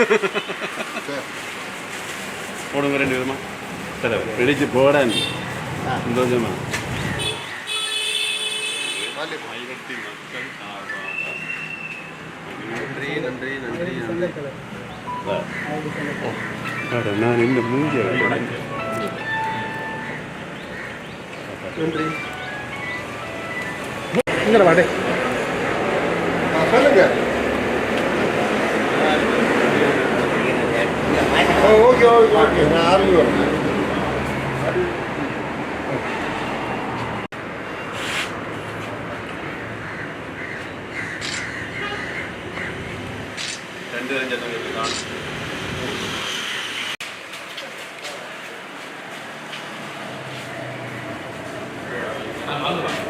கூடாது போடுங்க ரெண்டு விதமா சரி பிடிச்சு போடன் சந்தோஷமா ஆயிரத்தி மக்கள் சார்பாக நன்றி நன்றி நன்றி நன்றி அட, நான் இந்த மூஞ்சியை உடைஞ்சேன். நன்றி இங்கே வாடே சொல்லுங்க രണ്ട് രഞ്ജനങ്ങൾക്ക് കാണും അത് പറഞ്ഞു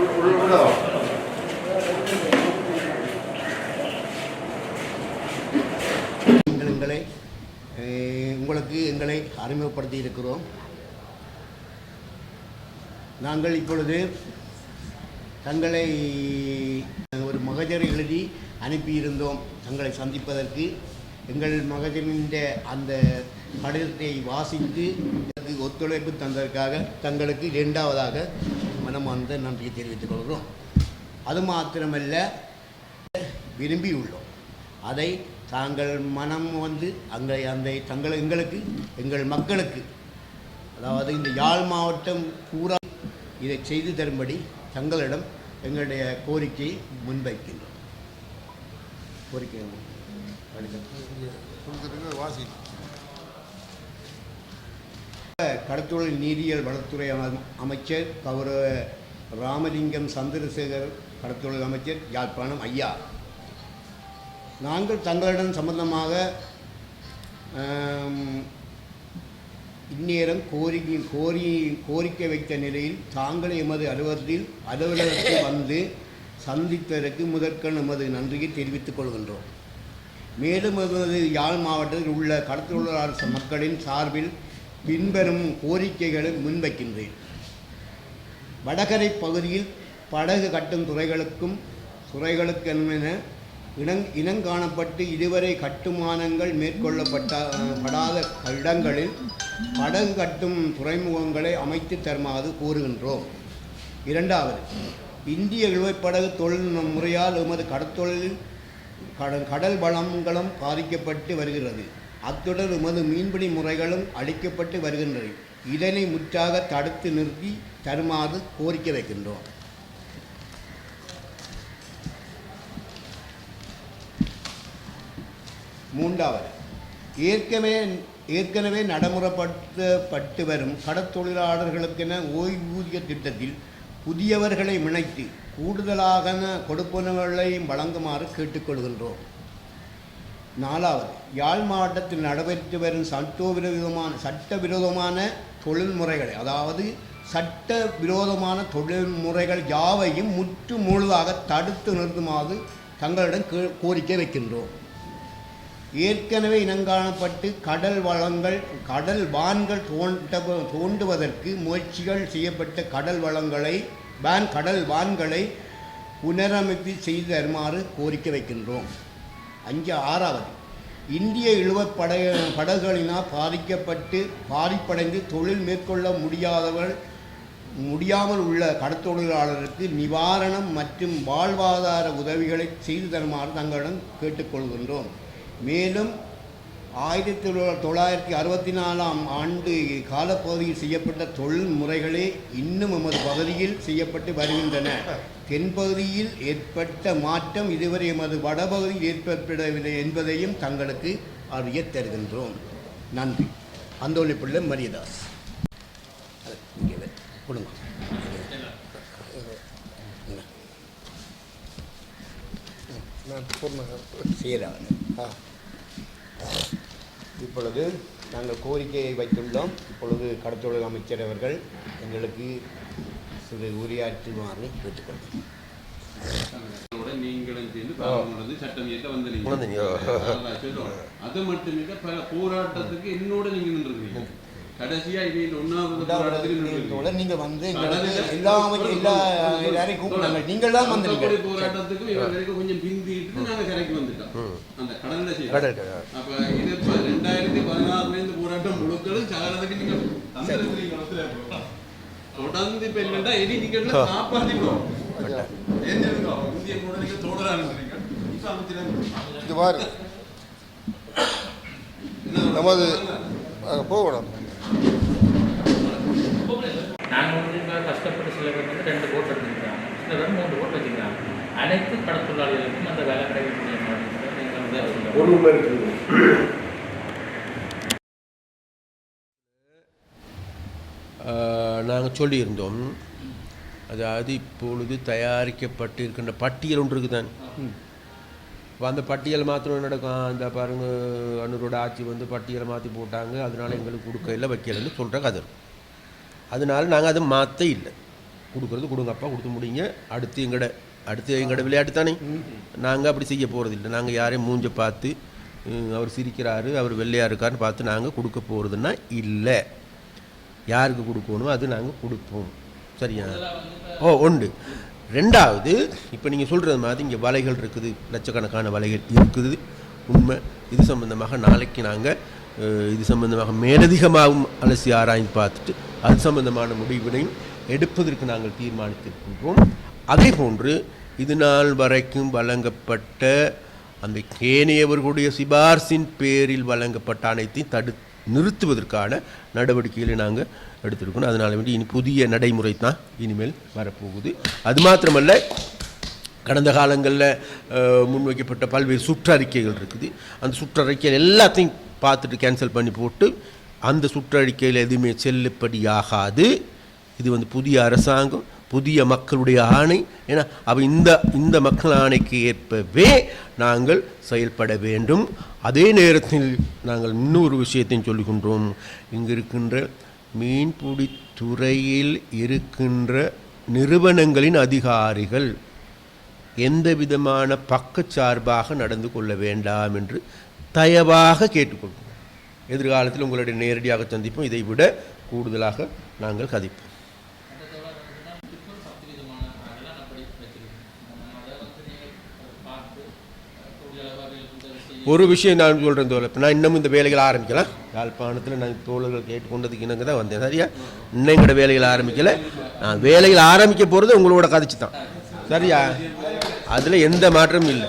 அறிமுகப்படுத்தி இருக்கிறோம் நாங்கள் இப்பொழுது தங்களை ஒரு மகஜர் எழுதி அனுப்பியிருந்தோம். தங்களை சந்திப்பதற்கு. எங்கள் மகஜரின் அந்த கடிதத்தை வாசித்து ஒத்துழைப்பு தந்ததற்காக தங்களுக்கு இரண்டாவதாக மனமார்ந்த நன்றியை தெரிவித்துக் கொள்கிறோம். அது மாத்திரமல்ல விரும்பியுள்ளோம். அதை தாங்கள் மனம் வந்து அங்கே அந்த தங்கள் எங்களுக்கு எங்கள் மக்களுக்கு அதாவது இந்த யாழ் மாவட்டம் பூரா இதை செய்து தரும்படி தங்களிடம் எங்களுடைய கோரிக்கையை முன்வைக்கின்றோம். கோரிக்கை வாசி கடத்தொழில் நீதியியல் வளத்துறை அமைச்சர் கௌரவ ராமலிங்கம் சந்திரசேகர் கடத்தொழில் அமைச்சர் யாழ்ப்பாணம் ஐயா. நாங்கள் தங்களிடம் சம்பந்தமாக இந்நேரம் கோரிக்கை கோரி கோரிக்கை வைத்த நிலையில் தாங்கள் எமது அலுவலகத்தில் அலுவலகத்தில் வந்து சந்தித்ததற்கு முதற்கண் எமது நன்றியை தெரிவித்துக் கொள்கின்றோம். மேலும் எமது யாழ் மாவட்டத்தில் உள்ள கடத்தொழிலாளர் மக்களின் சார்பில் பின்வரும் கோரிக்கைகளை முன்வைக்கின்றேன். வடகரை பகுதியில் படகு கட்டும் துறைகளுக்கும் துறைகளுக்கு துறைகளுக்கென இனங் இனங்காணப்பட்டு இதுவரை கட்டுமானங்கள் மேற்கொள்ளப்பட்ட படாத இடங்களில் படகு கட்டும் துறைமுகங்களை அமைத்து தருமாறு கூறுகின்றோம். இரண்டாவது இந்திய இழுவைப்படகு தொழில் முறையால் எமது கடற்தொழிலில் கடல் கடல் வளங்களும் பாதிக்கப்பட்டு வருகிறது. அத்துடன் எமது மீன்பிடி முறைகளும் அளிக்கப்பட்டு வருகின்றன. இதனை முற்றாக தடுத்து நிறுத்தி தருமாறு கோரிக்கை வைக்கின்றோம். மூன்றாவது ஏற்கனவே ஏற்கனவே நடைமுறைப்படுத்தப்பட்டு வரும் கடத்தொழிலாளர்களுக்கென ஓய்வூதிய திட்டத்தில் புதியவர்களை இணைத்து கூடுதலாக கொடுப்பனவுகளை வழங்குமாறு கேட்டுக்கொள்கின்றோம். நாலாவது யாழ் மாவட்டத்தில் நடைபெற்று வரும் சட்டவிரோதமான சட்டவிரோதமான தொழில்முறைகளை அதாவது சட்ட விரோதமான தொழில்முறைகள் யாவையும் முற்று முழுதாக தடுத்து நிறுத்துமாறு தங்களிடம் கே- கோரிக்கை வைக்கின்றோம். ஏற்கனவே இனங்காணப்பட்டு கடல் வளங்கள் கடல் வான்கள் தோண்ட தோண்டுவதற்கு முயற்சிகள் செய்யப்பட்ட கடல் வளங்களை வான் கடல் வான்களை புனரமைப்பு செய்து தருமாறு கோரிக்கை வைக்கின்றோம். அஞ்சு ஆறாவது. இந்திய இழுவப் படகுகளினால் பாதிக்கப்பட்டு பாதிப்படைந்து தொழில் மேற்கொள்ள முடியாதவர் முடியாமல் உள்ள கடற்தொழிலாளருக்கு நிவாரணம் மற்றும் வாழ்வாதார உதவிகளை செய்து தருமாறு தங்களிடம் கேட்டுக்கொள்கின்றோம். மேலும் ஆயிரத்தி தொள்ள- தொள்ளாயிரத்தி அறுபத்தி நாலாம் ஆண்டு காலப்பகுதியில் செய்யப்பட்ட தொழில் முறைகளே இன்னும் எமது பகுதியில் செய்யப்பட்டு வருகின்றன. தென்பகுதியில் ஏற்பட்ட மாற்றம் இதுவரை எமது வடபகுதியில் ஏற்படவில்லை என்பதையும் தங்களுக்கு அறியத் தருகின்றோம். நன்றி. அந்தோணி பிள்ளை மரியதாஸ். இங்கே. கொடுங்க. சீரான இப்பொழுது நாங்கள் கோரிக்கையை வைத்துள்ளோம். இப்பொழுது கடத்தொழில் அமைச்சர் அவர்கள் எங்களுக்கு சிறு உரையாற்றுமாறு கேட்டுக்கொள்கிறோம் நீங்களும் சேர்ந்து சட்டம் இயக்க வந்தீங்க. அது மட்டுமில்ல பல போராட்டத்துக்கு என்னோட நீங்க நின்றுருக்கீங்க. கடைசியா இது ஒன்னாவது நீங்க வந்து எல்லா எல்லா எல்லாரையும் கூப்பிடுங்க நீங்கள் தான் வந்தீங்க கொஞ்சம் பிந்திட்டு நாங்க கரைக்கு வந்துட்டோம் அந்த கடல்ல செய்யறோம். கடல் அப்ப இது இப்ப ரெண்டாயிரத்தி பதினாறுல இருந்து போராட்டம் முழுக்களும் சகலத்துக்கு நீங்க இருக்கோம். தொடர்ந்து இப்ப என்னன்னா இனி நீங்க காப்பாத்திக்கணும் ஏந்திருங்க. இந்திய கூட நீங்க அமைச்சரா இது பாரு. நமது போகணும். நாங்கள் வந்து கஷ்டப்பட்டு சில பேர் வந்து ரெண்டு போட் எடுத்துக்கிறாங்க சில பேர் மூன்று போட் வச்சுக்கிறாங்க அனைத்து கடத்தொழிலாளிகளுக்கும் அந்த வேலை கிடைக்கக்கூடிய நீங்கள் சொல்லியிருந்தோம். அதாவது இப்பொழுது தயாரிக்கப்பட்டிருக்கின்ற பட்டியல் ஒன்று இருக்குதான். இப்போ அந்த பட்டியல் மாத்திரம் நடக்கும். அந்த பாருங்க அன்னூரோட ஆட்சி வந்து பட்டியலை மாற்றி போட்டாங்க. அதனால எங்களுக்கு கொடுக்க இல்லை வைக்கலன்னு சொல்கிற கதை. அதனால நாங்கள் அதை மாற்ற இல்லை. கொடுக்குறது கொடுங்கப்பா கொடுத்து முடியுங்க அடுத்து எங்கட அடுத்து எங்களோட விளையாட்டு தானே? நாங்கள் அப்படி செய்ய போகிறதில்லை நாங்கள் யாரையும் மூஞ்ச பார்த்து அவர் சிரிக்கிறாரு அவர் வெள்ளையாக இருக்காருன்னு பார்த்து நாங்கள் கொடுக்க போகிறதுன்னா இல்லை. யாருக்கு கொடுக்கணும் அது நாங்கள் கொடுப்போம். சரியா? ஓ உண்டு. ரெண்டாவது இப்போ நீங்கள் சொல்கிறது மாதிரி இங்கே வலைகள் இருக்குது. லட்சக்கணக்கான வலைகள் இருக்குது. உண்மை. இது சம்பந்தமாக நாளைக்கு நாங்கள் இது சம்பந்தமாக மேலதிகமாகவும் அலசி ஆராய்ந்து பார்த்துட்டு அது சம்பந்தமான முடிவினையும் எடுப்பதற்கு நாங்கள் தீர்மானித்திருக்கின்றோம். அதே போன்று இது நாள் வரைக்கும் வழங்கப்பட்ட அந்த கேணியவர்களுடைய சிபார்சின் பேரில் வழங்கப்பட்ட அனைத்தையும் தடு நிறுத்துவதற்கான நடவடிக்கைகளை நாங்கள் எடுத்திருக்கணும் அதனால் வேண்டி இனி புதிய நடைமுறை தான் இனிமேல் வரப்போகுது. அது மாத்திரமல்ல கடந்த காலங்களில் முன்வைக்கப்பட்ட பல்வேறு சுற்றறிக்கைகள் இருக்குது. அந்த சுற்றறிக்கைகள் எல்லாத்தையும் பார்த்துட்டு கேன்சல் பண்ணி போட்டு அந்த சுற்றறிக்கையில் எதுவுமே செல்லுபடியாகாது. இது வந்து புதிய அரசாங்கம் புதிய மக்களுடைய ஆணை. ஏன்னா அவ இந்த இந்த மக்கள் ஆணைக்கு ஏற்பவே நாங்கள் செயல்பட வேண்டும். அதே நேரத்தில் நாங்கள் இன்னொரு விஷயத்தையும் சொல்லுகின்றோம் இங்கு இருக்கின்ற மீன்பிடி துறையில் இருக்கின்ற நிறுவனங்களின் அதிகாரிகள் எந்த விதமான பக்கச்சார்பாக நடந்து கொள்ள வேண்டாம் என்று தயவாக கேட்டுக்கொள்கிறோம். எதிர்காலத்தில் உங்களுடைய நேரடியாக சந்திப்போம். இதை விட கூடுதலாக நாங்கள் கதிப்போம் அந்த தோழர் வந்துன்னா இப்போ பத்து விதமான அதெல்லாம் அப்படி வச்சிருக்கோம் அதை வந்து நீங்கள் பார்த்து தொழிலாளர்களுக்கு உதவி செய்ய ஒரு விஷயம் நான் சொல்கிறேன் தோழர். இப்போ நான் இன்னமும் இந்த வேலைகளை ஆரம்பிக்கலாம் யாழ்ப்பாணத்தில் நான் தோழர்கள் கேட்டுக்கொண்டதுக்கு இணங்க தான் வந்தேன். சரியா? இன்னும் எங்களோட வேலைகளை ஆரம்பிக்கலை. நான் வேலைகள் ஆரம்பிக்க போகிறது உங்களோட கதைச்சு தான் சரியா? அதில் எந்த மாற்றமும் இல்லை.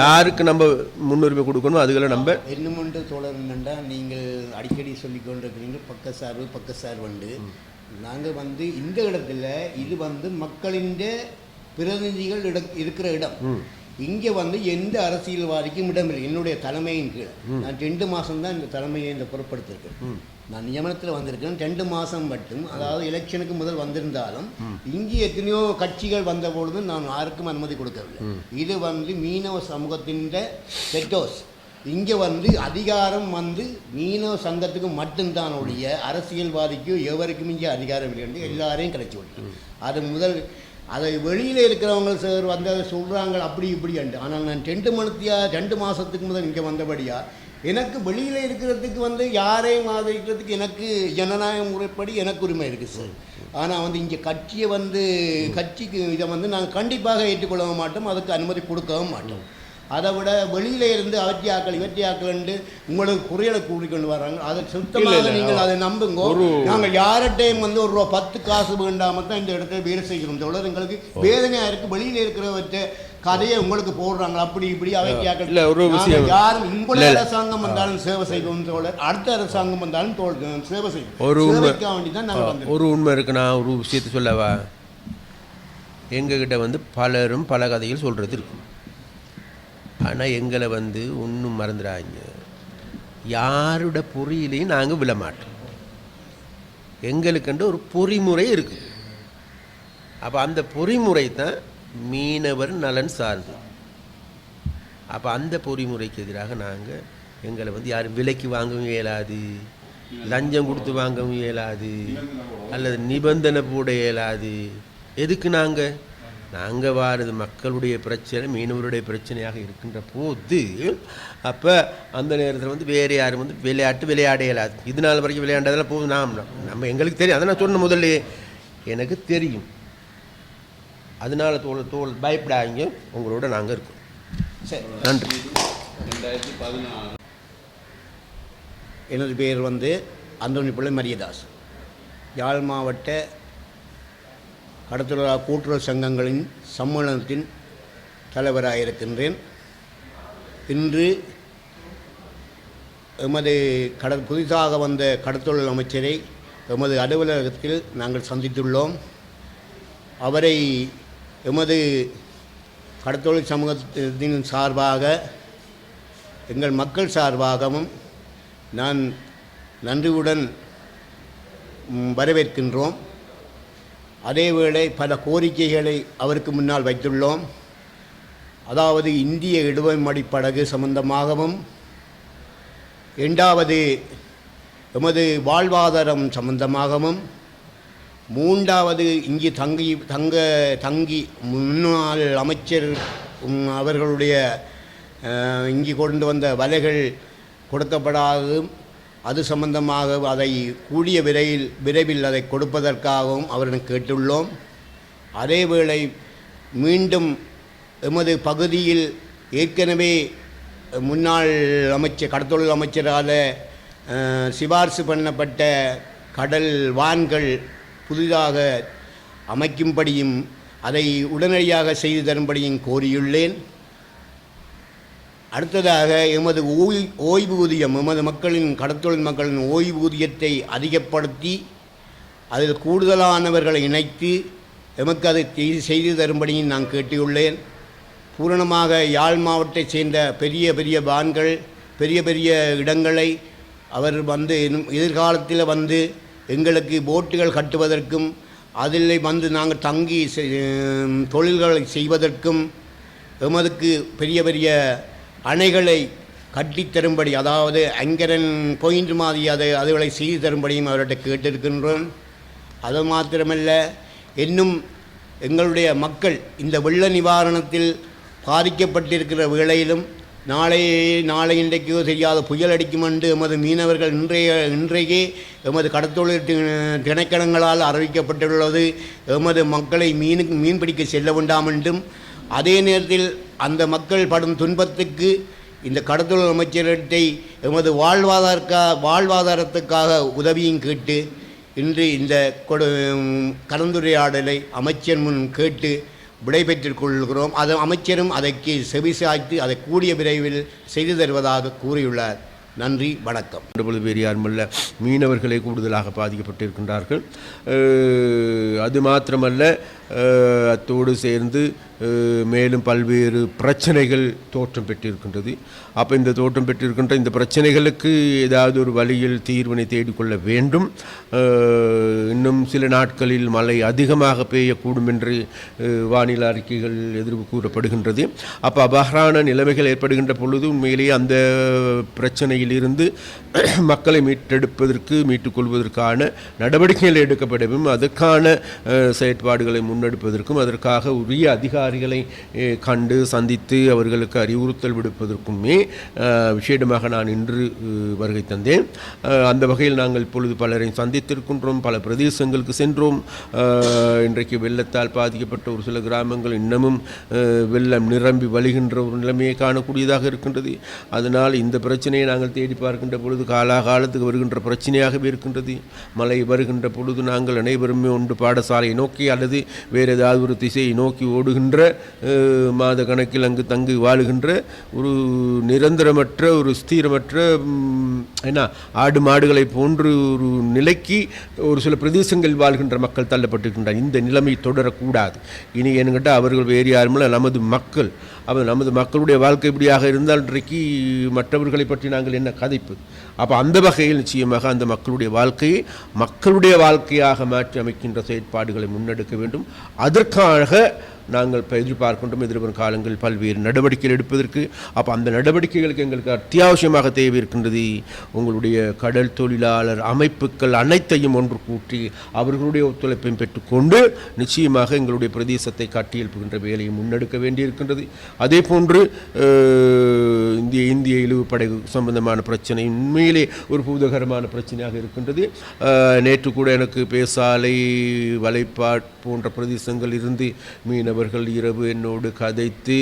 யாருக்கு நம்ம முன்னுரிமை கொடுக்கணும் அதுகளை நம்ம என்ன ஒன்று தோழர் என்னென்னா நீங்கள் அடிக்கடி சொல்லிக் கொண்டிருக்கிறீங்க பக்க சார்பு பக்க சார்புண்டு நாங்கள் வந்து இந்த இடத்துல இது வந்து மக்களின் பிரதிநிதிகள் இருக்கிற இடம். இங்கே வந்து எந்த அரசியல்வாதிக்கும் இடமில்லை. என்னுடைய தலைமையின் கீழ். நான் ரெண்டு மாதம் தான் இந்த தலைமையை இந்த பொறுப்படுத்திருக்கேன். நான் நியமனத்தில் வந்திருக்கேன் ரெண்டு மாதம் மட்டும். அதாவது எலெக்ஷனுக்கு முதல் வந்திருந்தாலும் இங்கே எத்தனையோ கட்சிகள் வந்த பொழுது நான் யாருக்கும் அனுமதி கொடுக்கவில்லை. இது வந்து மீனவ சமூகத்தின் பெட்டோஸ் இங்கே வந்து அதிகாரம் வந்து மீனவ சங்கத்துக்கு மட்டும்தான் ஒழிய அரசியல்வாதிக்கு எவருக்கும் இங்கே அதிகாரம் இல்லை என்று எல்லாரையும் கிடைச்சி விட்டு அது முதல் அதை வெளியில் இருக்கிறவங்க சார் வந்து அதை சொல்கிறாங்க அப்படி இப்படி அண்டு ஆனால் நான் ரெண்டு மணித்தியா ரெண்டு மாதத்துக்கு முதல் இங்கே வந்தபடியா எனக்கு வெளியில் இருக்கிறதுக்கு வந்து யாரையும் ஆதரிக்கிறதுக்கு எனக்கு ஜனநாயக முறைப்படி எனக்கு உரிமை இருக்குது சார். ஆனால் வந்து இங்கே கட்சியை வந்து கட்சிக்கு இதை வந்து நாங்கள் கண்டிப்பாக ஏற்றுக்கொள்ளவும் மாட்டோம் அதுக்கு அனுமதி கொடுக்கவும் மாட்டோம். அதை விட வெளியில இருந்து அவற்றியாக்கள் இவற்றியாக்கள் உங்களுக்கு குறைகளை கூறிக்கொண்டு வராங்க. அதை சுத்தமாக நீங்கள் அதை நம்புங்க. நாங்கள் யார்கிட்டையும் வந்து ஒரு ரூபா பத்து காசு வேண்டாம தான் இந்த இடத்துல வேலை செய்கிறோம் தோழர். எங்களுக்கு வேதனையா இருக்கு. வெளியில இருக்கிறவற்ற கதையை உங்களுக்கு போடுறாங்க. அப்படி இப்படி விஷயம். யாரும் உங்களுடைய. அரசாங்கம் வந்தாலும் சேவை செய்வோம் தோழர். அடுத்த அரசாங்கம் வந்தாலும் தோல் சேவை செய்வோம். ஒரு உண்மை. ஒரு உண்மை இருக்கு. நான் ஒரு விஷயத்தை சொல்லவா? எங்ககிட்ட வந்து பலரும் பல கதைகள் சொல்கிறது இருக்கும் ஆனால் எங்களை வந்து ஒன்றும் மறந்துடாங்க யாரோட பொறியிலையும் நாங்கள் விழமாட்டோம் எங்களுக்குன்ற ஒரு பொறிமுறை இருக்குது அப்போ அந்த பொறிமுறை தான் மீனவர் நலன் சார்ந்து. அப்போ அந்த பொறிமுறைக்கு எதிராக நாங்கள் எங்களை வந்து யாரும் விலைக்கு வாங்கவும் இயலாது லஞ்சம் கொடுத்து வாங்கவும் இயலாது அல்லது நிபந்தனை போட இயலாது. எதுக்கு நாங்கள் நாங்கள் வாரது மக்களுடைய பிரச்சனை மீனவருடைய பிரச்சனையாக இருக்கின்ற போது அப்போ அந்த நேரத்தில் வந்து வேறு யாரும் வந்து விளையாட்டு விளையாட இயலாது இது நாள் வரைக்கும் விளையாண்டதெல்லாம் போதும். நாம் நம்ம எங்களுக்கு தெரியும். அதை நான் சொன்ன முதல்ல. எனக்கு தெரியும். அதனால தோல் தோல் பயப்படாதீங்க. உங்களோட நாங்கள் இருக்கோம். சரி நன்றி. ரெண்டாயிரத்தி பதினாறு எனது பேர் வந்து அந்தோணி பிள்ளை மரியதாஸ். யாழ் மாவட்ட கடத்தொழிலா கூட்டுறவு சங்கங்களின் சம்மேளனத்தின் தலைவராக இருக்கின்றேன் இன்று எமது கட புதிதாக வந்த கடற்தொழில் அமைச்சரை எமது அலுவலகத்தில் நாங்கள் சந்தித்துள்ளோம். அவரை எமது கடற்தொழில் சமூகத்தின் சார்பாக எங்கள் மக்கள் சார்பாகவும் நான் நன்றியுடன் வரவேற்கின்றோம். அதேவேளை பல கோரிக்கைகளை அவருக்கு முன்னால் வைத்துள்ளோம். அதாவது இந்திய இடுவமடி படகு சம்பந்தமாகவும் இரண்டாவது எமது வாழ்வாதாரம் சம்பந்தமாகவும் மூன்றாவது இங்கு தங்கி தங்க தங்கி முன்னாள் அமைச்சர் அவர்களுடைய இங்கு கொண்டு வந்த வலைகள் கொடுக்கப்படாததும் அது சம்பந்தமாக அதை கூடிய விரைவில் விரைவில் அதை கொடுப்பதற்காகவும் அவரிடம் கேட்டுள்ளோம். அதேவேளை மீண்டும் எமது பகுதியில் ஏற்கனவே முன்னாள் அமைச்சர் கடத்தொழில் அமைச்சரால் சிபார்சு பண்ணப்பட்ட கடல் வான்கள் புதிதாக அமைக்கும்படியும் அதை உடனடியாக செய்து தரும்படியும் கோரியுள்ளேன். அடுத்ததாக எமது ஓய் ஓய்வூதியம் எமது மக்களின் கடத்தொழில் மக்களின் ஓய்வூதியத்தை அதிகப்படுத்தி அதில் கூடுதலானவர்களை இணைத்து எமக்கு அதை செய்து- செய்து தரும்படியும் நான் கேட்டியுள்ளேன் பூரணமாக யாழ் மாவட்டத்தைச் சேர்ந்த பெரிய பெரிய பான்கள் பெரிய பெரிய இடங்களை அவர் வந்து எதிர்காலத்தில் வந்து எங்களுக்கு போட்டுகள் கட்டுவதற்கும் அதில் வந்து நாங்கள் தங்கி செ- தொழில்களை செய்வதற்கும் எமதுக்கு பெரிய பெரிய அணைகளை கட்டித் தரும்படி அதாவது அங்கரன் பாயிண்ட் மாதிரி அதை அதுகளை செய்து தரும்படியும் அவர்கிட்ட கேட்டிருக்கின்றோம். அது மாத்திரமல்ல இன்னும் எங்களுடைய மக்கள் இந்த வெள்ள நிவாரணத்தில் பாதிக்கப்பட்டிருக்கிற வேளையிலும் நாளை நாளை இன்றைக்கோ தெரியாத புயல் அடிக்கும் என்று எமது மீனவர்கள் இன்றைய இன்றைக்கே எமது கடத்தொழில் திணைக்கணங்களால் அறிவிக்கப்பட்டுள்ளது. எமது மக்களை மீனுக்கு மீன் பிடிக்க செல்ல வேண்டாம் என்றும் அதே நேரத்தில் அந்த மக்கள் படும் துன்பத்துக்கு இந்த கடத்தொழில் அமைச்சரத்தை எமது வாழ்வாதாரக்கா வாழ்வாதாரத்துக்காக உதவியும் கேட்டு இன்று இந்த கொடு கலந்துரையாடலை அமைச்சர் முன் கேட்டு விடைபெற்றுக் கொள்கிறோம். அது அமைச்சரும் அதற்கு செவிசாய்த்து அதை கூடிய விரைவில் செய்து தருவதாக கூறியுள்ளார். நன்றி வணக்கம். பெரியார் மல்ல மீனவர்களை மீனவர்களே கூடுதலாக பாதிக்கப்பட்டிருக்கின்றார்கள். அது மாத்திரமல்ல அத்தோடு சேர்ந்து மேலும் பல்வேறு பிரச்சனைகள் தோற்றம் பெற்றிருக்கின்றது. அப்போ இந்த தோற்றம் பெற்றிருக்கின்ற இந்த பிரச்சனைகளுக்கு ஏதாவது ஒரு வழியில் தீர்வினை தேடிக்கொள்ள வேண்டும். இன்னும் சில நாட்களில் மழை அதிகமாக பெய்யக்கூடும் என்று வானிலை அறிக்கைகள் எதிர்ப்பு கூறப்படுகின்றது. அப்போ அபகரான நிலைமைகள் ஏற்படுகின்ற பொழுது உண்மையிலேயே அந்த பிரச்சனையிலிருந்து மக்களை மீட்டெடுப்பதற்கு மீட்டுக்கொள்வதற்கான நடவடிக்கைகள் எடுக்கப்படவும் அதற்கான செயற்பாடுகளை முன் முன்னெடுப்பதற்கும் அதற்காக உரிய அதிகாரிகளை கண்டு சந்தித்து அவர்களுக்கு அறிவுறுத்தல் விடுப்பதற்குமே விஷேடமாக நான் இன்று வருகை தந்தேன். அந்த வகையில் நாங்கள் இப்பொழுது பலரை சந்தித்திருக்கின்றோம் பல பிரதேசங்களுக்கு சென்றோம். இன்றைக்கு வெள்ளத்தால் பாதிக்கப்பட்ட ஒரு சில கிராமங்கள் இன்னமும் வெள்ளம் நிரம்பி வழிகின்ற ஒரு நிலைமையை காணக்கூடியதாக இருக்கின்றது. அதனால் இந்த பிரச்சனையை நாங்கள் தேடி பார்க்கின்ற பொழுது காலாகாலத்துக்கு வருகின்ற பிரச்சனையாகவே இருக்கின்றது. மழை வருகின்ற பொழுது நாங்கள் அனைவருமே ஒன்று பாடசாலையை நோக்கி அல்லது வேறு ஏதாவது ஒரு திசையை நோக்கி ஓடுகின்ற மாத கணக்கில் அங்கு தங்கி வாழுகின்ற ஒரு நிரந்தரமற்ற ஒரு ஸ்தீரமற்ற என்ன ஆடு மாடுகளை போன்று ஒரு நிலைக்கு ஒரு சில பிரதேசங்களில் வாழ்கின்ற மக்கள் தள்ளப்பட்டிருக்கின்றனர். இந்த நிலைமை தொடரக்கூடாது. இனி என்கிட்ட அவர்கள் வேறு யாருமில்ல நமது மக்கள். அப்போ நமது மக்களுடைய வாழ்க்கை இப்படியாக இருந்தால் இன்றைக்கு மற்றவர்களை பற்றி நாங்கள் என்ன கதைப்பு? அப்போ அந்த வகையில் நிச்சயமாக அந்த மக்களுடைய வாழ்க்கையை மக்களுடைய வாழ்க்கையாக மாற்றி அமைக்கின்ற செயற்பாடுகளை முன்னெடுக்க வேண்டும். அதற்காக நாங்கள் எதிர்பார்க்கின்றோம் எதிர்வரும் காலங்கள் பல்வேறு நடவடிக்கைகள் எடுப்பதற்கு. அப்போ அந்த நடவடிக்கைகளுக்கு எங்களுக்கு அத்தியாவசியமாக தேவை இருக்கின்றது. உங்களுடைய கடல் தொழிலாளர் அமைப்புகள் அனைத்தையும் ஒன்று கூட்டி அவர்களுடைய ஒத்துழைப்பையும் பெற்றுக்கொண்டு நிச்சயமாக எங்களுடைய பிரதேசத்தை கட்டியெழுப்புகின்ற வேலையை முன்னெடுக்க வேண்டியிருக்கின்றது. அதே போன்று இந்திய இந்திய இந்திய இழிவுப்படை சம்பந்தமான பிரச்சனை உண்மையிலே ஒரு பூதகரமான பிரச்சனையாக இருக்கின்றது. நேற்று கூட எனக்கு பேசாலை வலைப்பாட் போன்ற பிரதேசங்கள் இருந்து மீனவர்கள் இரவு என்னோடு கதைத்து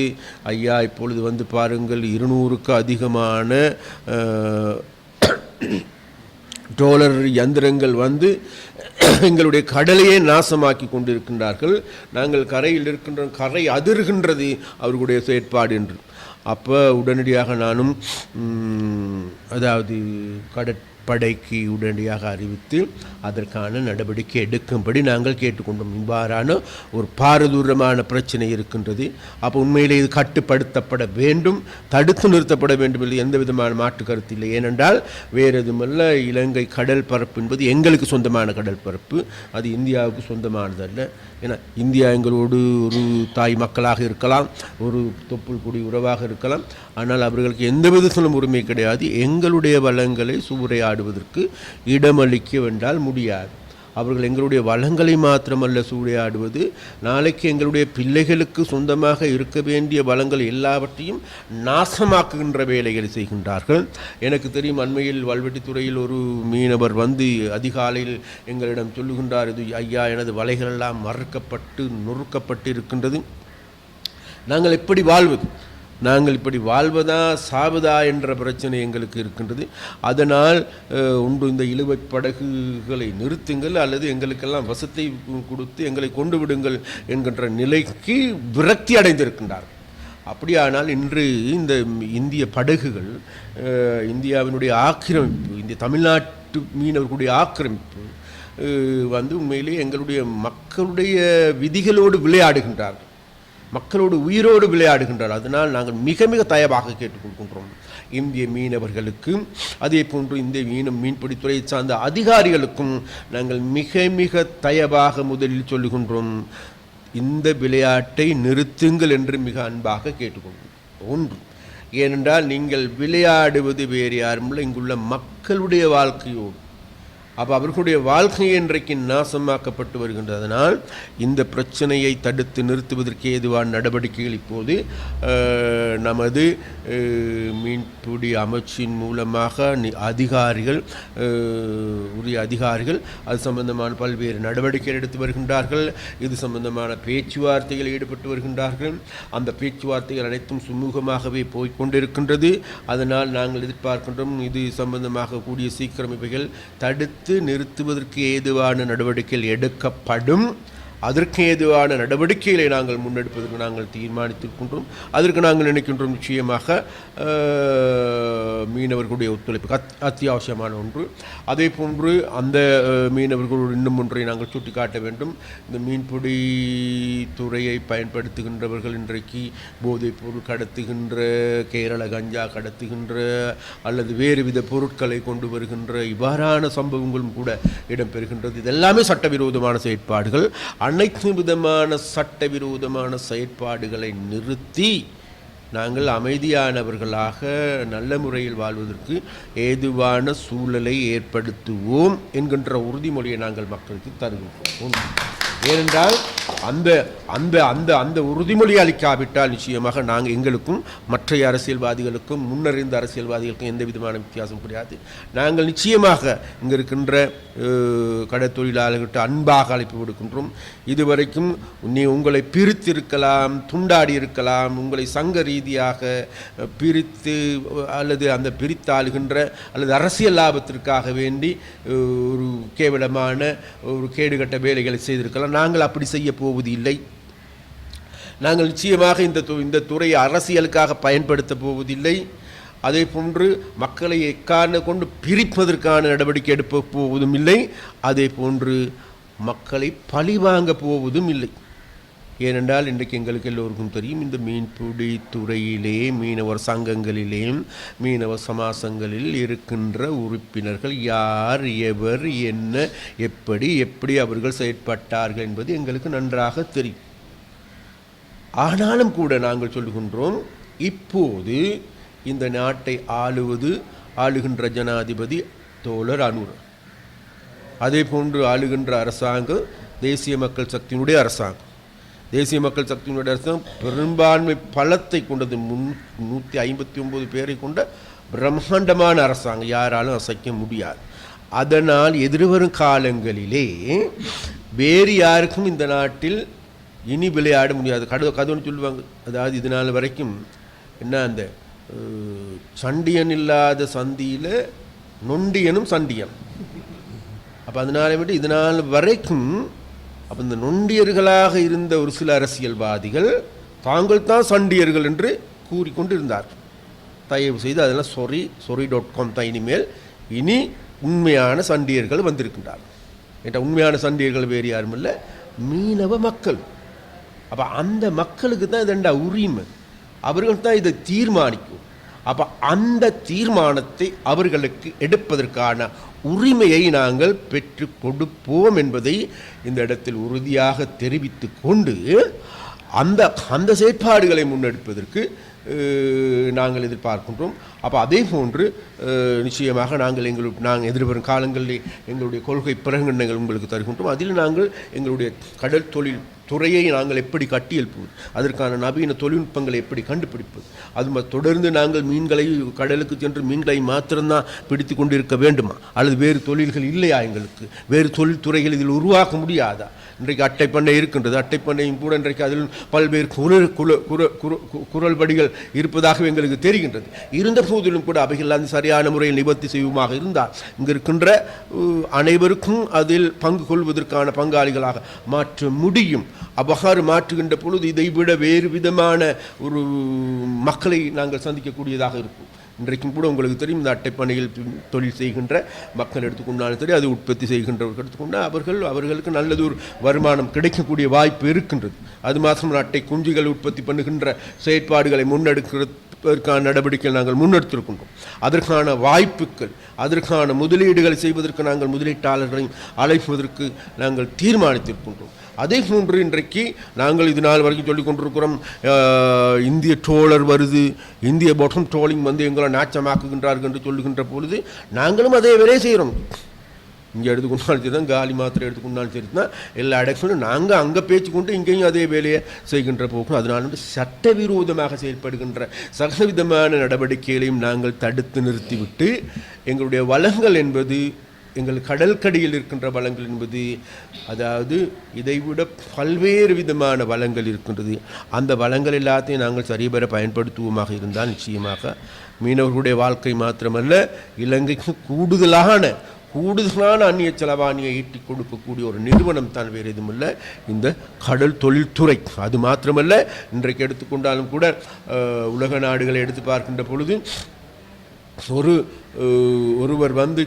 ஐயா இப்பொழுது வந்து பாருங்கள் இருநூறுக்கு அதிகமான டோலர் யந்திரங்கள் வந்து எங்களுடைய கடலையே நாசமாக்கி கொண்டிருக்கின்றார்கள். நாங்கள் கரையில் இருக்கின்ற கரை அதிர்கின்றது அவர்களுடைய செயற்பாடு என்று. அப்போ உடனடியாக நானும் அதாவது கடற் படைக்கு உடனடியாக அறிவித்து அதற்கான நடவடிக்கை எடுக்கும்படி நாங்கள் கேட்டுக்கொண்டோம். இவ்வாறான ஒரு பாரதூரமான பிரச்சனை இருக்கின்றது. அப்போ உண்மையிலே இது கட்டுப்படுத்தப்பட வேண்டும் தடுத்து நிறுத்தப்பட வேண்டும் இல்லை எந்த விதமான மாற்று கருத்து இல்லை. ஏனென்றால் வேறு எதுவுமல்ல இலங்கை கடல் பரப்பு என்பது எங்களுக்கு சொந்தமான கடல் பரப்பு. அது இந்தியாவுக்கு சொந்தமானதல்ல ஏன்னா இந்தியா எங்களோடு ஒரு தாய் மக்களாக இருக்கலாம் ஒரு தொப்புள் குடி உறவாக இருக்கலாம். ஆனால் அவர்களுக்கு எந்த விதத்திலும் உரிமை கிடையாது. எங்களுடைய வளங்களை சூறையாடுவதற்கு இடமளிக்க வேண்டால் முடியாது. அவர்கள் எங்களுடைய வளங்களை மாத்திரமல்ல சூறையாடுவது நாளைக்கு எங்களுடைய பிள்ளைகளுக்கு சொந்தமாக இருக்க வேண்டிய வளங்கள் எல்லாவற்றையும் நாசமாக்குகின்ற வேலைகளை செய்கின்றார்கள். எனக்கு தெரியும் அண்மையில் வல்வெட்டித்துறையில் ஒரு மீனவர் வந்து அதிகாலையில் எங்களிடம் சொல்லுகின்றார் இது ஐயா எனது வலைகள் எல்லாம் மறுக்கப்பட்டு நொறுக்கப்பட்டு இருக்கின்றது நாங்கள் எப்படி வாழ்வது? நாங்கள் இப்படி வாழ்வதா சாவதா என்ற பிரச்சனை எங்களுக்கு இருக்கின்றது. அதனால் உண்டு இந்த இழுவைப் படகுகளை நிறுத்துங்கள் அல்லது எங்களுக்கெல்லாம் வசத்தை கொடுத்து எங்களை கொண்டு விடுங்கள் என்கின்ற நிலைக்கு விரக்தி அடைந்திருக்கின்றார்கள். அப்படியானால் இன்று இந்த இந்திய படகுகள் இந்தியாவினுடைய ஆக்கிரமிப்பு இந்திய தமிழ்நாட்டு மீனவர்களுடைய ஆக்கிரமிப்பு வந்து உண்மையிலே எங்களுடைய மக்களுடைய விதிகளோடு விளையாடுகின்றார்கள். மக்களோடு உயிரோடு விளையாடுகின்றார். அதனால் நாங்கள் மிக மிக தயவாக கேட்டுக்கொள்கின்றோம் இந்திய மீனவர்களுக்கும் அதே போன்று இந்திய மீனம் மீன்பிடித்துறையை சார்ந்த அதிகாரிகளுக்கும் நாங்கள் மிக மிக தயவாக முதலில் சொல்லுகின்றோம். இந்த விளையாட்டை நிறுத்துங்கள் என்று மிக அன்பாக கேட்டுக்கொள்கிறோம் ஒன்று ஏனென்றால் நீங்கள் விளையாடுவது வேறு யாருமில்லை இங்குள்ள மக்களுடைய வாழ்க்கையோடு அப்போ அவர்களுடைய வாழ்க்கை இன்றைக்கு நாசமாக்கப்பட்டு வருகின்றதனால் இந்த பிரச்சனையை தடுத்து நிறுத்துவதற்கு ஏதுவான நடவடிக்கைகள் இப்போது நமது மீன்பிடி அமைச்சின் மூலமாக அதிகாரிகள் உரிய அதிகாரிகள் அது சம்பந்தமான பல்வேறு நடவடிக்கைகள் எடுத்து வருகின்றார்கள். இது சம்பந்தமான பேச்சுவார்த்தைகள் ஈடுபட்டு வருகின்றார்கள். அந்த பேச்சுவார்த்தைகள் அனைத்தும் சுமூகமாகவே போய்கொண்டிருக்கின்றது அதனால் நாங்கள் எதிர்பார்க்கின்றோம் இது சம்பந்தமாக கூடிய சீக்கிரம் இவைகள் தடுத்து நிறுத்துவதற்கு ஏதுவான நடவடிக்கைகள் எடுக்கப்படும். அதற்கு ஏதுவான நடவடிக்கைகளை நாங்கள் முன்னெடுப்பதற்கு நாங்கள் தீர்மானித்திருக்கின்றோம். அதற்கு நாங்கள் நினைக்கின்றோம் நிச்சயமாக மீனவர்களுடைய ஒத்துழைப்பு அத் அத்தியாவசியமான ஒன்று. அதே போன்று அந்த மீனவர்களோடு இன்னும் ஒன்றை நாங்கள் சுட்டிக்காட்ட வேண்டும். இந்த மீன்பிடி துறையை பயன்படுத்துகின்றவர்கள் இன்றைக்கு போதைப் பொருள் கடத்துகின்ற கேரள கஞ்சா கடத்துகின்ற அல்லது வேறு வித பொருட்களை கொண்டு வருகின்ற இவ்வாறான சம்பவங்களும் கூட இடம்பெறுகின்றது. இதெல்லாமே சட்டவிரோதமான செயற்பாடுகள். அனைத்து விதமான சட்டவிரோதமான செயற்பாடுகளை நிறுத்தி நாங்கள் அமைதியானவர்களாக நல்ல முறையில் வாழ்வதற்கு ஏதுவான சூழலை ஏற்படுத்துவோம் என்கின்ற உறுதிமொழியை நாங்கள் மக்களுக்கு தருகின்றோம். ஏனென்றால் அந்த அந்த அந்த அந்த உறுதிமொழி அளிக்காவிட்டால் நிச்சயமாக நாங்கள் எங்களுக்கும் மற்ற அரசியல்வாதிகளுக்கும் முன்னறிந்த அரசியல்வாதிகளுக்கும் எந்த விதமான வித்தியாசம் கிடையாது. நாங்கள் நிச்சயமாக இங்கே இருக்கின்ற கடை கடற்தொழிலாளர்கிட்ட அன்பாக அழைப்பு விடுக்கின்றோம். இதுவரைக்கும் நீ உங்களை பிரித்திருக்கலாம் துண்டாடி இருக்கலாம் உங்களை சங்க ரீதியாக பிரித்து அல்லது அந்த பிரித்தாளுகின்ற அல்லது அரசியல் லாபத்திற்காக வேண்டி ஒரு கேவலமான ஒரு கேடுகட்ட வேலைகளை செய்திருக்கலாம். நாங்கள் அப்படி செய்ய போவது இல்லை நாங்கள் நிச்சயமாக இந்த து- இந்த துறையை அரசியலுக்காக பயன்படுத்த போவதில்லை. அதே போன்று மக்களை எக்காரண கொண்டு பிரிப்பதற்கான நடவடிக்கை எடுப்ப போவதும் இல்லை. அதே போன்று மக்களை பழிவாங்க போவதும் இல்லை. ஏனென்றால் இன்றைக்கு எங்களுக்கு எல்லோருக்கும் தெரியும் இந்த மீன்பிடி துறையிலே மீனவர் சங்கங்களிலே மீனவர் சமாசங்களில் இருக்கின்ற உறுப்பினர்கள் யார் எவர் என்ன எப்படி எப்படி அவர்கள் செயற்பட்டார்கள் என்பது எங்களுக்கு நன்றாக தெரியும். ஆனாலும் கூட நாங்கள் சொல்லுகின்றோம் இப்போது இந்த நாட்டை ஆளுவது ஆளுகின்ற ஜனாதிபதி தோழர் அனுர். அதே போன்று ஆளுகின்ற அரசாங்கம் தேசிய மக்கள் சக்தியினுடைய அரசாங்கம். தேசிய மக்கள் சக்தியினுடைய அரசாங்கம் பெரும்பான்மை பலத்தை கொண்டது. முன் நூற்றி ஐம்பத்தி ஒம்பது பேரை கொண்ட பிரம்மாண்டமான அரசாங்கம். யாராலும் அசைக்க முடியாது. அதனால் எதிர்வரும் காலங்களிலே வேறு யாருக்கும் இந்த நாட்டில் இனி விளையாட முடியாது. கடு கதவுன்னு சொல்லுவாங்க. அதாவது இது நாள் வரைக்கும் என்ன அந்த சண்டியன் இல்லாத சந்தியில் நொண்டியனும் சண்டியன். அப்போ அதனால விட்டு இதனால் வரைக்கும் அப்போ இந்த நொண்டியர்களாக இருந்த ஒரு சில அரசியல்வாதிகள் தாங்கள் தான் சண்டியர்கள் என்று கூறிக்கொண்டு இருந்தார்கள் தயவு செய்து அதெல்லாம் சொரி சொரி டாட் காம் தான் இனிமேல். இனி உண்மையான சண்டியர்கள் வந்திருக்கின்றார்கள் என்ற உண்மையான சண்டியர்கள் வேறு யாரும் இல்லை? மீனவ மக்கள். அப்போ அந்த மக்களுக்கு தான் இதெண்டா உரிமை. அவர்கள் தான் இதை தீர்மானிக்கும். அப்போ அந்த தீர்மானத்தை அவர்களுக்கு எடுப்பதற்கான உரிமையை நாங்கள் பெற்று கொடுப்போம் என்பதை இந்த இடத்தில் உறுதியாக தெரிவித்து கொண்டு அந்த அந்த செயற்பாடுகளை முன்னெடுப்பதற்கு நாங்கள் எதிர்பார்க்கின்றோம். அப்போ அதே போன்று நிச்சயமாக நாங்கள் எங்கள் நாங்கள் எதிர்வரும் காலங்களில் எங்களுடைய கொள்கை பிரகடனங்கள் உங்களுக்கு தருகின்றோம். அதில் நாங்கள் எங்களுடைய கடல் தொழில் துறையை நாங்கள் எப்படி கட்டியெழுப்புவது அதற்கான நவீன தொழில்நுட்பங்களை எப்படி கண்டுபிடிப்பது அது தொடர்ந்து நாங்கள் மீன்களை கடலுக்கு சென்று மீன்களை மாத்திரம்தான் பிடித்து கொண்டிருக்க வேண்டுமா? அல்லது வேறு தொழில்கள் இல்லையா எங்களுக்கு? வேறு தொழில்துறைகள் இதில் உருவாக்க முடியாதா? இன்றைக்கு அட்டைப்பண்ணை இருக்கின்றது. அட்டைப்பண்ணையும் கூட இன்றைக்கு அதில் பல்வேறு குரல் குல குர குர- குரல்படிகள் இருப்பதாக எங்களுக்கு தெரிகின்றது. இருந்த போதிலும் கூட அவைகள் அந்த சரியான முறையில் நிவர்த்தி செய்யுமாக இருந்தால் இங்கு இருக்கின்ற அனைவருக்கும் அதில் பங்கு கொள்வதற்கான பங்காளிகளாக மாற்ற முடியும். அவ்வாறு மாற்றுகின்ற பொழுது இதைவிட வேறு விதமான ஒரு மக்களை நாங்கள் சந்திக்கக்கூடியதாக இருக்கும். இன்றைக்கும் கூட உங்களுக்கு தெரியும் இந்த அட்டைப்பணியில் தொழில் செய்கின்ற மக்கள் எடுத்துக்கொண்டாலும் சரி அது உற்பத்தி செய்கின்றவர்கள் எடுத்துக்கொண்டால் அவர்கள் அவர்களுக்கு நல்லது ஒரு வருமானம் கிடைக்கக்கூடிய வாய்ப்பு இருக்கின்றது. அது மாத்திரம் அட்டை குஞ்சுகள் உற்பத்தி பண்ணுகின்ற செயற்பாடுகளை முன்னெடுக்கிறதற்கான நடவடிக்கைகள் நாங்கள் முன்னெடுத்திருக்கின்றோம். அதற்கான வாய்ப்புகள் அதற்கான முதலீடுகளை செய்வதற்கு நாங்கள் முதலீட்டாளர்களை அழைப்பதற்கு நாங்கள் தீர்மானித்திருக்கின்றோம். அதே போன்று இன்றைக்கு நாங்கள் இது நாள் வரைக்கும் சொல்லி கொண்டிருக்கிறோம் இந்திய ட்ரோலர் வருது இந்திய பொட்டம் ட்ரோலிங் வந்து எங்களை நாச்சமாக்குகின்றார்கள் என்று சொல்லுகின்ற பொழுது நாங்களும் அதே வேலையை செய்கிறோம். இங்கே எடுத்துக்கொண்டாலும் சரி தான் காலி மாத்திரை எடுத்துக்கொண்டாலும் சரி தான் எல்லா இடத்துலையும் நாங்கள் அங்கே பேச்சு கொண்டு இங்கேயும் அதே வேலையை செய்கின்ற போகும் அதனால் வந்து சட்டவிரோதமாக செயல்படுகின்ற சகலவிதமான நடவடிக்கைகளையும் நாங்கள் தடுத்து நிறுத்திவிட்டு எங்களுடைய வளங்கள் என்பது எங்கள் கடல்கடியில் இருக்கின்ற வளங்கள் என்பது அதாவது இதைவிட பல்வேறு விதமான வளங்கள் இருக்கின்றது. அந்த வளங்கள் எல்லாத்தையும் நாங்கள் சரிபெற பயன்படுத்துவோமாக இருந்தால் நிச்சயமாக மீனவர்களுடைய வாழ்க்கை மாத்திரமல்ல இலங்கைக்கு கூடுதலான கூடுதலான அந்நிய செலவாணியை ஈட்டிக் கொடுக்கக்கூடிய ஒரு நிறுவனம் தான் வேறு எதுவும் இல்லை இந்த கடல் தொழில்துறை. அது மாத்திரமல்ல இன்றைக்கு எடுத்துக்கொண்டாலும் கூட உலக நாடுகளை எடுத்து பார்க்கின்ற பொழுது ஒரு ஒருவர் வந்து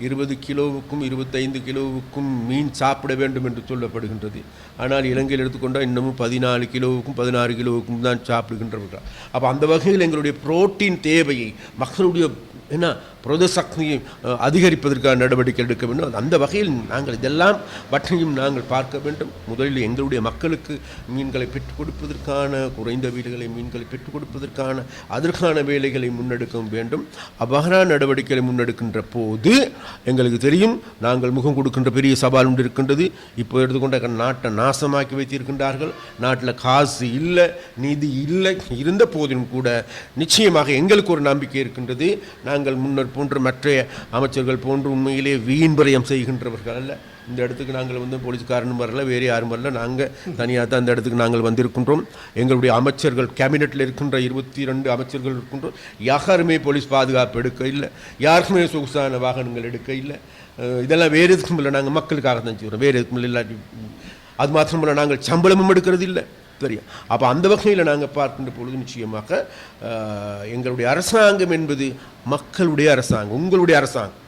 இருபது கிலோவுக்கும் இருபத்தைந்து கிலோவுக்கும் மீன் சாப்பிட வேண்டும் என்று சொல்லப்படுகின்றது. ஆனால் இலங்கையில் எடுத்துக்கொண்டால் இன்னமும் பதினாலு கிலோவுக்கும் பதினாறு கிலோவுக்கும் தான் சாப்பிடுகின்றவர்கள். அப்போ அந்த வகையில் எங்களுடைய புரோட்டீன் தேவையை மக்களுடைய என்ன புரத சக்தியை அதிகரிப்பதற்கான நடவடிக்கை எடுக்க வேண்டும். அந்த வகையில் நாங்கள் இதெல்லாம் பற்றியும் நாங்கள் பார்க்க வேண்டும். முதலில் எங்களுடைய மக்களுக்கு மீன்களை பெற்றுக் கொடுப்பதற்கான குறைந்த வீடுகளை மீன்களை பெற்றுக் கொடுப்பதற்கான அதற்கான வேலைகளை முன்னெடுக்க வேண்டும். அவ்வாறான நடவடிக்கைகளை முன்னெடுக்கின்ற போது எங்களுக்கு தெரியும் நாங்கள் முகம் கொடுக்கின்ற பெரிய சவால் உண்டு இருக்கின்றது. இப்போ எடுத்துக்கொண்ட நாட்டை நாசமாக்கி வைத்திருக்கின்றார்கள். நாட்டில் காசு இல்லை நிதி இல்லை. இருந்த போதிலும் கூட நிச்சயமாக எங்களுக்கு ஒரு நம்பிக்கை இருக்கின்றது. நாங்கள் முன்னர் போன்ற மற்ற அமைச்சர்கள் போன்று உண்மையிலே வீண் செய்கின்றவர்கள் அல்ல. இந்த இடத்துக்கு நாங்கள் வந்து போலீஸ்காரனும் வரல வேறு யாரும் வரல. நாங்கள் தனியாக தான் இந்த இடத்துக்கு நாங்கள் வந்திருக்கின்றோம். எங்களுடைய அமைச்சர்கள் கேபினெட்டில் இருக்கின்ற இருபத்தி ரெண்டு அமைச்சர்கள் இருக்கின்றோம் யாருமே போலீஸ் பாதுகாப்பு எடுக்க இல்லை யாருக்குமே சொகுசான வாகனங்கள் எடுக்க இல்லை இதெல்லாம் வேறு எதுக்கும் இல்லை. நாங்கள் மக்களுக்காக தான் செய்கிறோம். வேறு எதுக்கும் இல்லை. இல்லாட்டி அது மாத்திரமல்ல நாங்கள் சம்பளமும் எடுக்கிறது இல்லை தெரியும். அப்போ அந்த வகையில் நாங்கள் பார்க்கின்ற பொழுது நிச்சயமாக எங்களுடைய அரசாங்கம் என்பது மக்களுடைய அரசாங்கம் உங்களுடைய அரசாங்கம்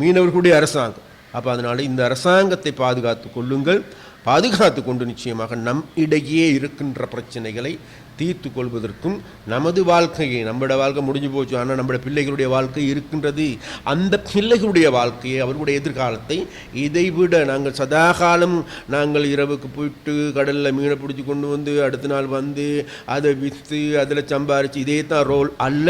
மீனவர்களுடைய அரசாங்கம். அப்போ அதனால் இந்த அரசாங்கத்தை பாதுகாத்து கொள்ளுங்கள். பாதுகாத்து கொண்டு நிச்சயமாக நம் இடையே இருக்கின்ற பிரச்சனைகளை தீர்த்து கொள்வதற்கும் நமது வாழ்க்கையை நம்மளோட வாழ்க்கை முடிஞ்சு போச்சு ஆனால் நம்மளோட பிள்ளைகளுடைய வாழ்க்கை இருக்கின்றது. அந்த பிள்ளைகளுடைய வாழ்க்கையை அவர்களுடைய எதிர்காலத்தை இதைவிட நாங்கள் சதாகாலம் நாங்கள் இரவுக்கு போயிட்டு கடலில் மீனை பிடிச்சி கொண்டு வந்து அடுத்த நாள் வந்து அதை விற்று அதில் சம்பாரித்து இதே தான் ரோல் அல்ல.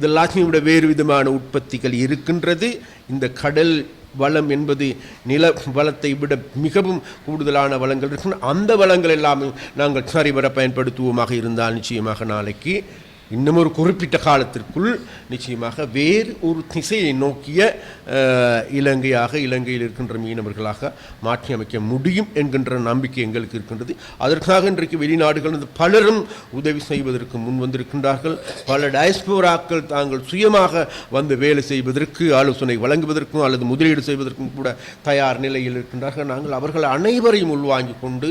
இதெல்லாத்தையும் விட வேறு விதமான உற்பத்திகள் இருக்கின்றது. இந்த கடல் வளம் என்பது நில வளத்தை விட மிகவும் கூடுதலான வளங்கள் இருக்கின்றன அந்த வளங்கள் எல்லாமே நாங்கள் சரிவர பயன்படுத்துவோமாக இருந்தால் நிச்சயமாக நாளைக்கு இன்னும் ஒரு குறிப்பிட்ட காலத்திற்குள் நிச்சயமாக வேறு ஒரு திசையை நோக்கிய இலங்கையாக இலங்கையில் இருக்கின்ற மீனவர்களாக மாற்றி அமைக்க முடியும் என்கின்ற நம்பிக்கை எங்களுக்கு இருக்கின்றது. அதற்காக இன்றைக்கு வெளிநாடுகள் பலரும் உதவி செய்வதற்கு முன் வந்திருக்கின்றார்கள். பல டயஸ்போராக்கள் தாங்கள் சுயமாக வந்து வேலை செய்வதற்கு ஆலோசனை வழங்குவதற்கும் அல்லது முதலீடு செய்வதற்கும் கூட தயார் நிலையில் இருக்கின்றார்கள். நாங்கள் அவர்கள் அனைவரையும் உள்வாங்கி கொண்டு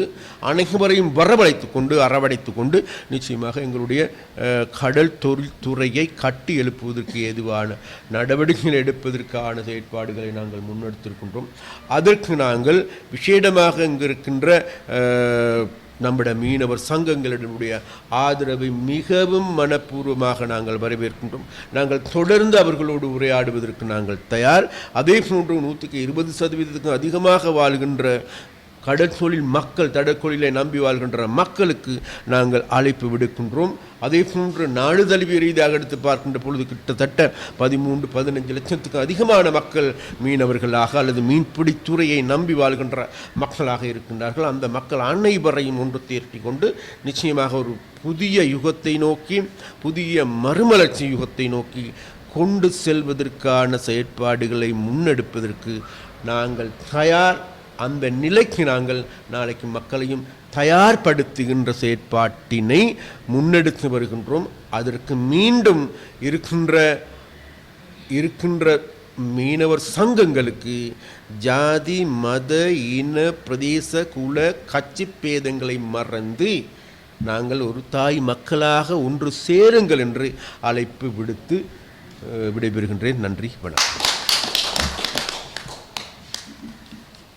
அனைவரையும் வரவழைத்து கொண்டு அரவடைத்து கொண்டு நிச்சயமாக எங்களுடைய கடல் தொழில்துறையை கட்டி எழுப்புவதற்கு ஏதுவான நடவடிக்கைகள் எடுப்பதற்கான செயற்பாடுகளை நாங்கள் முன்னெடுத்திருக்கின்றோம். அதற்கு நாங்கள் விசேடமாக இங்கு இருக்கின்ற நம்முடைய மீனவர் சங்கங்களினுடைய ஆதரவை மிகவும் மனப்பூர்வமாக நாங்கள் வரவேற்கின்றோம். நாங்கள் தொடர்ந்து அவர்களோடு உரையாடுவதற்கு நாங்கள் தயார். அதே போன்று நூற்றுக்கு இருபது சதவீதத்துக்கும் அதிகமாக வாழ்கின்ற கடற்தொழில் மக்கள் தடற்கொழிலை நம்பி வாழ்கின்ற மக்களுக்கு நாங்கள் அழைப்பு விடுக்கின்றோம். அதே போன்று நாடுதழுவிய ரீதியாக எடுத்து பார்க்கின்ற பொழுது கிட்டத்தட்ட பதிமூன்று பதினஞ்சு லட்சத்துக்கு அதிகமான மக்கள் மீனவர்களாக அல்லது மீன்பிடித்துறையை நம்பி வாழ்கின்ற மக்களாக இருக்கின்றார்கள். அந்த மக்கள் அனைவரையும் ஒன்று திரட்டி கொண்டு நிச்சயமாக ஒரு புதிய யுகத்தை நோக்கி புதிய மறுமலர்ச்சி யுகத்தை நோக்கி கொண்டு செல்வதற்கான செயற்பாடுகளை முன்னெடுப்பதற்கு நாங்கள் தயார் அந்த நிலைக்கு நாங்கள் நாளைக்கு மக்களையும் தயார்படுத்துகின்ற செயற்பாட்டினை முன்னெடுத்து வருகின்றோம். அதற்கு மீண்டும் இருக்கின்ற இருக்கின்ற மீனவர் சங்கங்களுக்கு ஜாதி மத இன பிரதேச குல கட்சி பேதங்களை மறந்து நாங்கள் ஒரு தாய் மக்களாக ஒன்று சேருங்கள் என்று அழைப்பு விடுத்து விடைபெறுகின்றேன். நன்றி வணக்கம்.